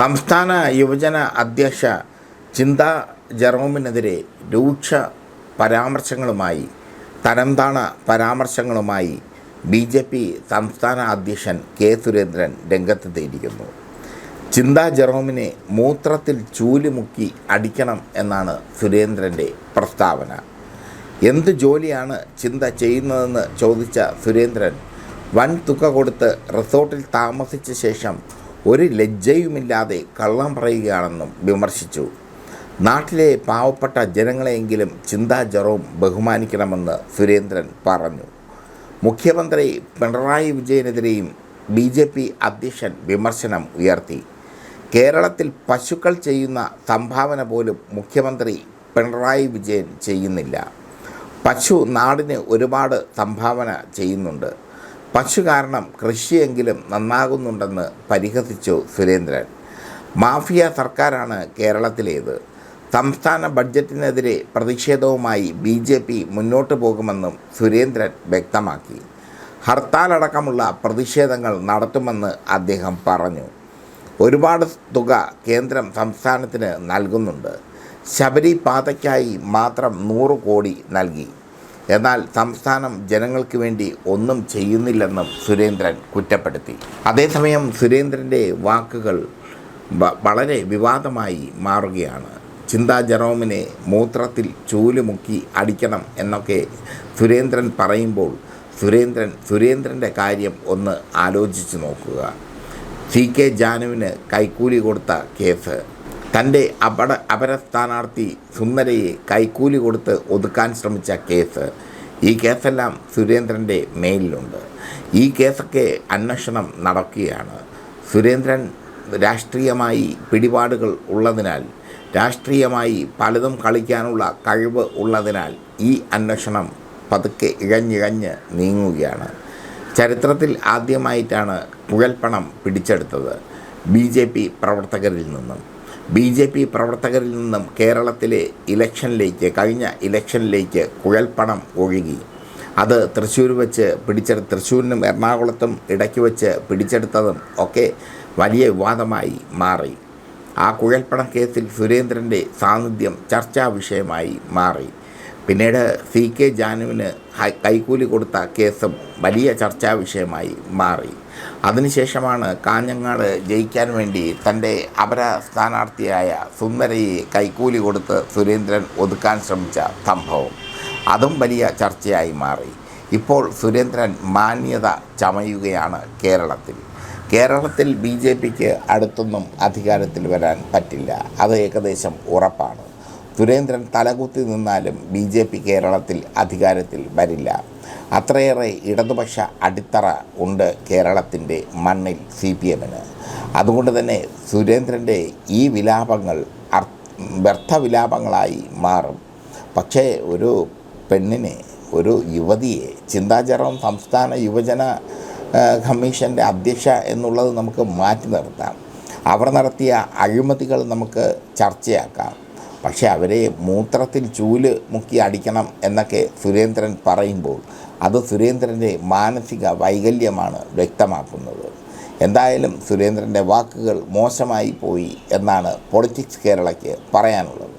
സംസ്ഥാന യുവജന അധ്യക്ഷ ചിന്ത ജെറോമിനെതിരെ രൂക്ഷ പരാമർശങ്ങളുമായി തരംതാണ പരാമർശങ്ങളുമായി ബി ജെ പി സംസ്ഥാന അധ്യക്ഷൻ കെ സുരേന്ദ്രൻ രംഗത്തെത്തിയിരിക്കുന്നു ചിന്ത ജെറോമിനെ മൂത്രത്തിൽ ചൂലുമുക്കി അടിക്കണം എന്നാണ് സുരേന്ദ്രന്റെ പ്രസ്താവന. എന്ത് ജോലിയാണ് ചിന്ത ചെയ്യുന്നതെന്ന് ചോദിച്ച സുരേന്ദ്രൻ വൻ തുക കൊടുത്ത് റിസോർട്ടിൽ താമസിച്ച ശേഷം ഒരു ലജ്ജയുമില്ലാതെ കള്ളം പറയുകയാണെന്നും വിമർശിച്ചു. നാട്ടിലെ പാവപ്പെട്ട ജനങ്ങളെയെങ്കിലും ചിന്താ ജെറോം ബഹുമാനിക്കണമെന്ന് സുരേന്ദ്രൻ പറഞ്ഞു. മുഖ്യമന്ത്രി പിണറായി വിജയനെതിരെയും ബി ജെ പി അധ്യക്ഷൻ വിമർശനം ഉയർത്തി. കേരളത്തിൽ പശുക്കൾ ചെയ്യുന്ന സംഭാവന പോലും മുഖ്യമന്ത്രി പിണറായി വിജയൻ ചെയ്യുന്നില്ല. പശു നാടിന് ഒരുപാട് സംഭാവന ചെയ്യുന്നുണ്ട്. പശു കാരണം കൃഷിയെങ്കിലും നന്നാകുന്നുണ്ടെന്ന് പരിഹസിച്ചു സുരേന്ദ്രൻ. മാഫിയ സർക്കാരാണ് കേരളത്തിലേത്. സംസ്ഥാന ബഡ്ജറ്റിനെതിരെ പ്രതിഷേധവുമായി ബി ജെ പി മുന്നോട്ട് പോകുമെന്നും സുരേന്ദ്രൻ വ്യക്തമാക്കി. ഹർത്താലടക്കമുള്ള പ്രതിഷേധങ്ങൾ നടത്തുമെന്ന് അദ്ദേഹം പറഞ്ഞു. ഒരുപാട് തുക കേന്ദ്രം സംസ്ഥാനത്തിന് നൽകുന്നുണ്ട്. ശബരി പാതയ്ക്കായി മാത്രം നൂറ് കോടി നൽകി. എന്നാൽ സംസ്ഥാനം ജനങ്ങൾക്ക് വേണ്ടി ഒന്നും ചെയ്യുന്നില്ലെന്നും സുരേന്ദ്രൻ കുറ്റപ്പെടുത്തി. അതേസമയം സുരേന്ദ്രന്റെ വാക്കുകൾ വളരെ വിവാദമായി മാറുകയാണ്. ചിന്താ ജെറോമിനെ മൂത്രത്തിൽ ചൂലുമുക്കി അടിക്കണം എന്നൊക്കെ സുരേന്ദ്രൻ പറയുമ്പോൾ സുരേന്ദ്രൻ സുരേന്ദ്രന്റെ കാര്യം ഒന്ന് ആലോചിച്ച് നോക്കുക. സി കെ ജാനുവിന് കൈക്കൂലി കൊടുത്ത കേസ്. തന്റെ അപട അപര സ്ഥാനാർത്ഥി സുന്ദരയെ കൈക്കൂലി കൊടുത്ത് ഒതുക്കാൻ ശ്രമിച്ച കേസ്. ഈ കേസെല്ലാം സുരേന്ദ്രന്റെ മേലിലുണ്ട്. ഈ കേസൊക്കെ അന്വേഷണം നടക്കുകയാണ്. സുരേന്ദ്രൻ രാഷ്ട്രീയമായി പിടിപാടുകൾ ഉള്ളതിനാൽ രാഷ്ട്രീയമായി പലതും കളിക്കാനുള്ള കഴിവ് ഉള്ളതിനാൽ ഈ അന്വേഷണം പതുക്കെ ഇഴഞ്ഞിഴഞ്ഞ് നീങ്ങുകയാണ്. ചരിത്രത്തിൽ ആദ്യമായിട്ടാണ് കുഴൽപ്പണം പിടിച്ചെടുത്തത് ബി ജെ പി പ്രവർത്തകരിൽ നിന്നും. ബി ജെ പി പ്രവർത്തകരിൽ നിന്നും കേരളത്തിലെ ഇലക്ഷനിലേക്ക് കഴിഞ്ഞ ഇലക്ഷനിലേക്ക് കുഴൽപ്പണം ഒഴുകി. അത് തൃശ്ശൂർ വെച്ച് പിടിച്ചെടു തൃശ്ശൂരിനും എറണാകുളത്തും ഇടയ്ക്ക് വെച്ച് പിടിച്ചെടുത്തതും ഒക്കെ വലിയ വിവാദമായി മാറി. ആ കുഴൽപ്പണ കേസിൽ സുരേന്ദ്രന്റെ സാന്നിധ്യം ചർച്ചാ വിഷയമായി മാറി. പിന്നീട് സി കെ ജാനുവിന് കൈക്കൂലി കൊടുത്ത കേസും വലിയ ചർച്ചാ വിഷയമായി മാറി. അതിനുശേഷമാണ് കാഞ്ഞങ്ങാട് ജയിക്കാൻ വേണ്ടി തന്റെ അപര സ്ഥാനാർത്ഥിയായ സുന്ദരയെ കൈക്കൂലി കൊടുത്ത് സുരേന്ദ്രൻ ഒതുക്കാൻ ശ്രമിച്ച സംഭവം. അതും വലിയ ചർച്ചയായി മാറി. ഇപ്പോൾ സുരേന്ദ്രൻ മാന്യത ചമയുകയാണ് കേരളത്തിൽ. കേരളത്തിൽ ബി ജെ പിക്ക് അടുത്തൊന്നും അധികാരത്തിൽ വരാൻ പറ്റില്ല. അത് ഏകദേശം ഉറപ്പാണ്. സുരേന്ദ്രൻ തലകുത്തി നിന്നാലും ബി ജെ പി കേരളത്തിൽ അധികാരത്തിൽ വരില്ല. അത്രയേറെ ഇടതുപക്ഷ അടിത്തറ ഉണ്ട് കേരളത്തിന്റെ മണ്ണിൽ സി പി എമ്മിന്. അതുകൊണ്ട് തന്നെ സുരേന്ദ്രന്റെ ഈ വിലാപങ്ങൾ വ്യർത്ഥ വിലാപങ്ങളായി മാറും. പക്ഷേ ഒരു പെണ്ണിനെ ഒരു യുവതിയെ ചിന്താചരണം സംസ്ഥാന യുവജന കമ്മീഷന്റെ അധ്യക്ഷ എന്നുള്ളത് നമുക്ക് മാറ്റി നിർത്താം. അവർ നടത്തിയ അഴിമതികൾ നമുക്ക് ചർച്ചയാക്കാം. പക്ഷേ അവരെ മൂത്രത്തിൽ ചൂൽ മുക്കി അടിക്കണം എന്നൊക്കെ സുരേന്ദ്രൻ പറയുമ്പോൾ അത് സുരേന്ദ്രന്റെ മാനസിക വൈകല്യമാണ് വ്യക്തമാക്കുന്നത്. എന്തായാലും സുരേന്ദ്രന്റെ വാക്കുകൾ മോശമായി പോയി എന്നാണ് പൊളിറ്റിക്സ് കേരളയ്ക്ക് പറയാനുള്ളത്.